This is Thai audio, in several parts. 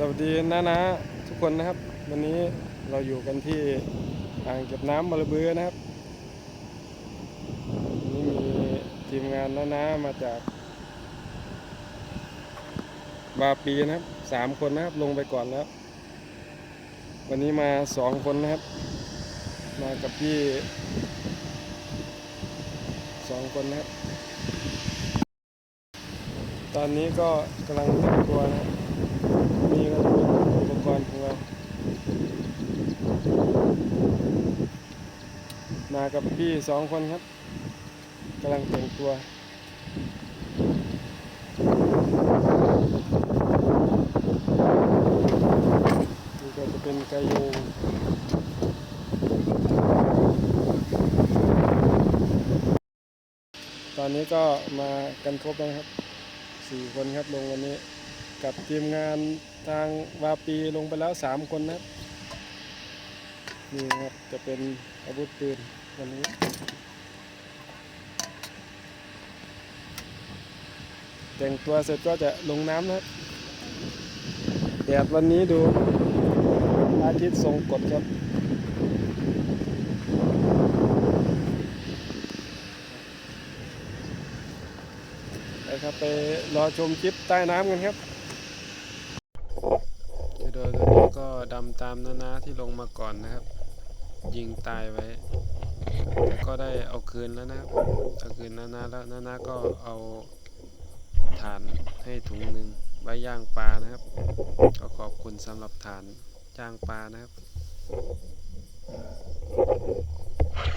สวัสดีนะนะทุกคนนะครับ วันนี้เราอยู่กันที่อ่างเก็บน้ำบารบือนะครับนนี่มีทีมงานนะนะมาจากบาปีนะครับสามคนนะครับลงไปก่อนแล้ว วันนี้มาสองคนนะครับ มากับพี่สองคนนะครับ ตอนนี้ก็กำลังแต่งตัวนะครับ นี่ก็จะเป็นอุปกรณ์ของเรา มากับพี่สองคนครับกำลังแต่งตัวนี่ก็จะเป็นกระโยงตอนนี้ก็มากันครบแล้วครับสี่คนครับลงวันนี้กับทีมงานทางวาปีลงไปแล้วสามคนนะครับนี่ครับจะเป็นอาวุธปืน วันนี้แต่งตัวเสร็จก็จะลงน้ำนะแดดวันนี้ดูอาทิตย์ทรงกฎครับ ไปครับไปรอชมคลิปใต้น้ำกันครับโดยตัวนี้ก็ดำตามนานาที่ลงมาก่อนนะครับ ยิงตายไว้ ก็ได้เอาคืนแล้วนะเอาคืนนานาแล้วนานาก็เอาฐานให้ถุงหนึ่งไว้ย่างปลานะครับ ก็ขอบคุณสำหรับฐานย่างปลานะครับ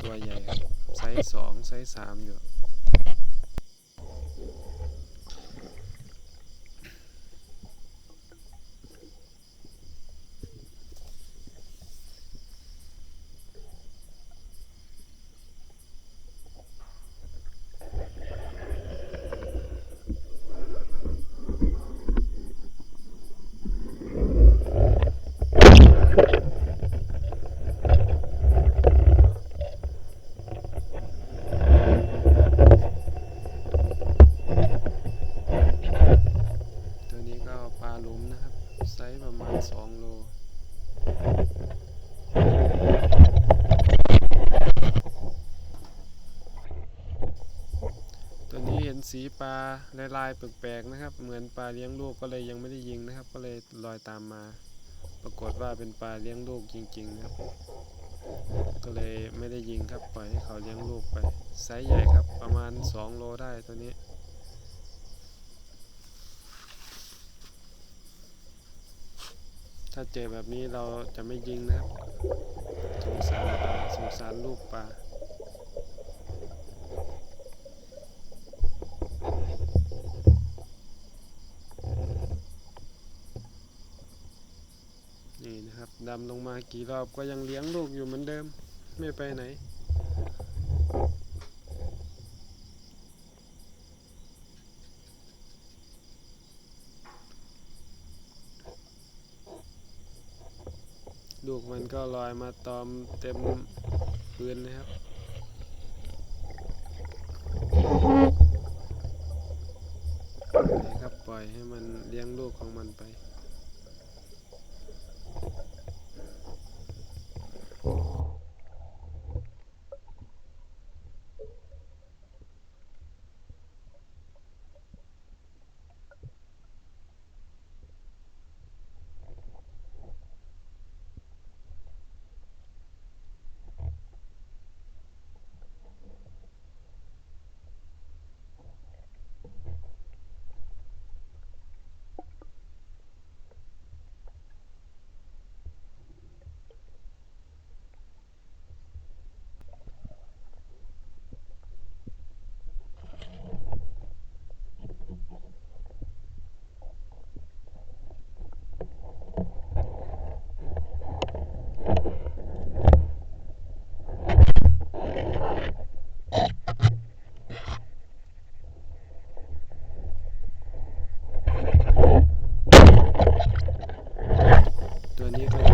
ตัวใหญ่ครับไซส์สองไซส์สามอยู่ ตัวนี้ก็ปลาหลุมนะครับ ไซส์ประมาณ 2 โล ตัวนี้เห็น สีปลาลายๆแปลกๆนะครับ เหมือนปลาเลี้ยงลูกก็เลยยังไม่ได้ยิงนะครับ ก็เลยลอยตามมา ปรากฏว่าเป็นปลาเลี้ยงลูกจริงๆนะครับ ก็เลยไม่ได้ยิงครับปล่อยให้เขาเลี้ยงลูกไปไซส์ใหญ่ครับประมาณ 2 โลได้ตัวนี้ถ้าเจอแบบนี้เราจะไม่ยิงนะครับ สงสารปลาสงสารลูกปลา นี่นะครับ ดำลงมากี่รอบก็ยังเลี้ยงลูกอยู่เหมือนเดิม ไม่ไปไหน ลูกมันก็ลอยมาตอมเต็มปืนนะครับ ตัวนี้ก็